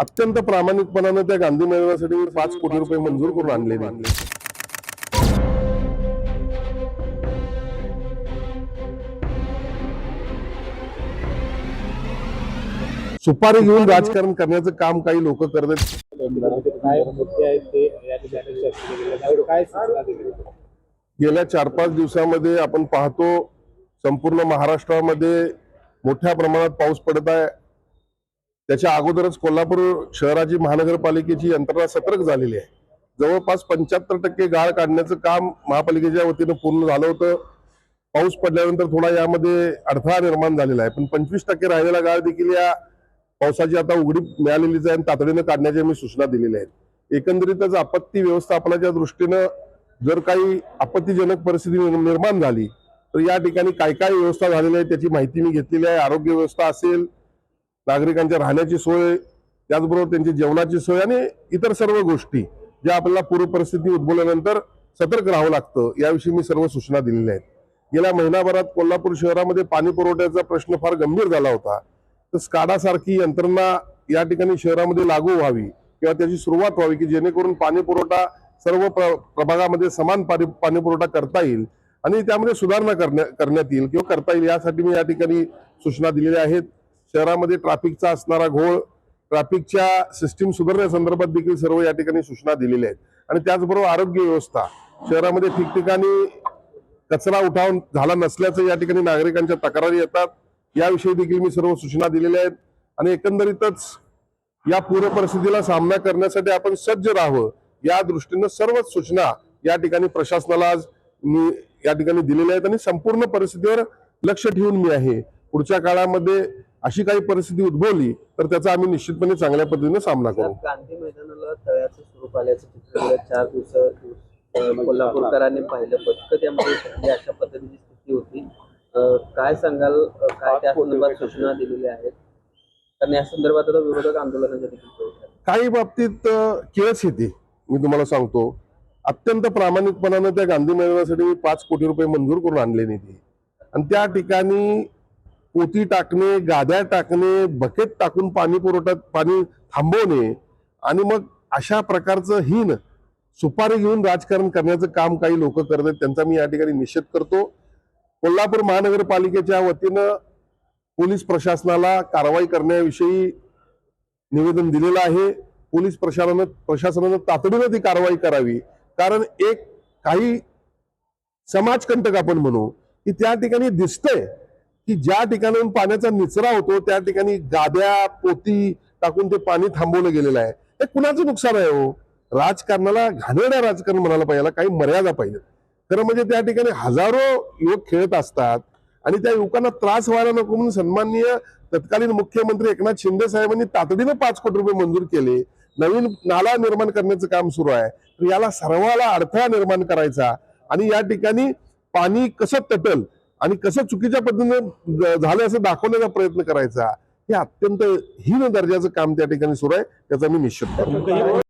अत्यंत प्रामाणिकपणानं त्या गांधी मैदानासाठी पाच कोटी रुपये मंजूर करून आणले सुपारी घेऊन राजकारण करण्याचं काम काही लोक करत आहेत. गेल्या चार पाच दिवसामध्ये आपण पाहतो संपूर्ण महाराष्ट्रामध्ये मोठ्या प्रमाणात पाऊस पडत आहे. त्याच्या अगोदरच कोल्हापूर शहराची महानगरपालिकेची यंत्रणा सतर्क झालेली आहे. जवळपास पंच्याहत्तर टक्के गाळ काढण्याचं काम महापालिकेच्या वतीनं पूर्ण झालं होतं. पाऊस पडल्यानंतर थोडा यामध्ये अडथळा निर्माण झालेला आहे. पण पंचवीस टक्के राहिलेला गाळ देखील या पावसाची आता उघडी मिळालेलीच आहे आणि तातडीनं काढण्याच्या मी सूचना दिलेल्या आहेत एकंदरीतच आपत्ती व्यवस्थापनाच्या दृष्टीनं जर काही आपत्तीजनक परिस्थिती निर्माण झाली तर या ठिकाणी काय काय व्यवस्था झालेली आहे त्याची माहिती मी घेतलेली आहे. आरोग्य व्यवस्था असेल नागरिकांच्या राहण्याची सोय त्याचबरोबर त्यांची जेवणाची सोय आणि इतर सर्व गोष्टी ज्या आपल्याला पूर्व परिस्थिती उद्भवल्यानंतर सतर्क राहावं लागतं याविषयी मी सर्व सूचना दिलेल्या आहेत. गेल्या महिनाभरात कोल्हापूर शहरामध्ये पाणी पुरवठ्याचा प्रश्न फार गंभीर झाला होता. तर स्काडासारखी यंत्रणा या ठिकाणी शहरामध्ये लागू व्हावी किंवा त्याची सुरुवात व्हावी की जेणेकरून पाणी पुरवठा सर्व प्र- प्रभागामध्ये समान पाणी पाणी पुरवठा करता येईल आणि त्यामध्ये सुधारणा करण्या करण्यात येईल किंवा करता येईल यासाठी मी या ठिकाणी सूचना दिलेल्या आहेत. शहरामध्ये ट्रॅफिकचा असणारा घोळ ट्रॅफिकच्या सिस्टीम सुधारण्यासंदर्भात देखील सर्व या ठिकाणी सूचना दिलेल्या आहेत. आणि त्याचबरोबर आरोग्य व्यवस्था शहरामध्ये ठिकठिकाणी कचरा उठाव झाला नसल्याचं या ठिकाणी नागरिकांच्या तक्रारी येतात. याविषयी देखील मी सर्व सूचना दिलेल्या आहेत. आणि एकंदरीतच या पूर परिस्थितीला सामना करण्यासाठी आपण सज्ज राहावं या दृष्टीनं सर्वच सूचना या ठिकाणी प्रशासनाला आज मी या ठिकाणी दिलेल्या आहेत. आणि संपूर्ण परिस्थितीवर लक्ष ठेवून मी आहे. पुढच्या काळामध्ये अशी काही परिस्थिती उद्भवली तर त्याचा आम्ही निश्चितपणे चांगल्या पद्धतीने सामना करू. गांधी मैदानाला तळ्याचं स्वरूप आल्याचं चित्र चार दिवस कोल्हापूरकरांनी पाहिलं. पथकं त्यामध्ये अशा पद्धतीची स्थिती होती. काय सांगाल? काय त्या संदर्भात सूचना दिलेल्या आहेत? कारण या संदर्भात आता विरोधक आंदोलनाच्या देखील. काही बाबतीत अ, केळस येते. मी तुम्हाला सांगतो. अत्यंत प्रामाणिकपणानं त्या गांधी मैदानासाठी मी पाच कोटी रुपये मंजूर करून आणले निधी आणि त्या ठिकाणी पोती टाकणे गाद्या टाकणे बकेट टाकून पाणी पुरवठा पाणी थांबवणे आणि मग अशा प्रकारचं हीन सुपारी घेऊन राजकारण करण्याचं काम काही लोक करत आहेत त्यांचा मी या ठिकाणी निषेध करतो. कोल्हापूर महानगरपालिकेच्या वतीनं पोलीस प्रशासनाला कारवाई करण्याविषयी निवेदन दिलेलं आहे. पोलीस प्रशासनानं प्रशासनानं तातडीनं ती कारवाई करावी. कारण एक काही समाजकंटक आपण म्हणू की त्या ठिकाणी दिसतंय की ज्या ठिकाणाहून पाण्याचा निचरा होतो त्या ठिकाणी गाद्या पोती टाकून ते पाणी थांबवलं गेलेलं आहे. हे कुणाचं नुकसान आहे हो? राजकारणाला घाणेरड्या राजकारण म्हणायला पाहिजे याला काही मर्यादा पाहिजे. खरं म्हणजे त्या ठिकाणी हजारो युवक खेळत असतात आणि त्या युवकांना त्रास व्हायला नको म्हणून सन्माननीय तत्कालीन मुख्यमंत्री एकनाथ शिंदे साहेबांनी तातडीनं पाच कोटी रुपये मंजूर केले. नवीन नाला निर्माण करण्याचं काम सुरू आहे. तर याला सर्वाला अडथळा निर्माण करायचा. आणि या ठिकाणी पाणी कसं तटल आणि कसं चुकीच्या पद्धतीनं झालं असं दाखवण्याचा प्रयत्न करायचा हे अत्यंत हीन दर्जाचं काम त्या ठिकाणी सुरू आहे त्याचा मी निश्चित करतो.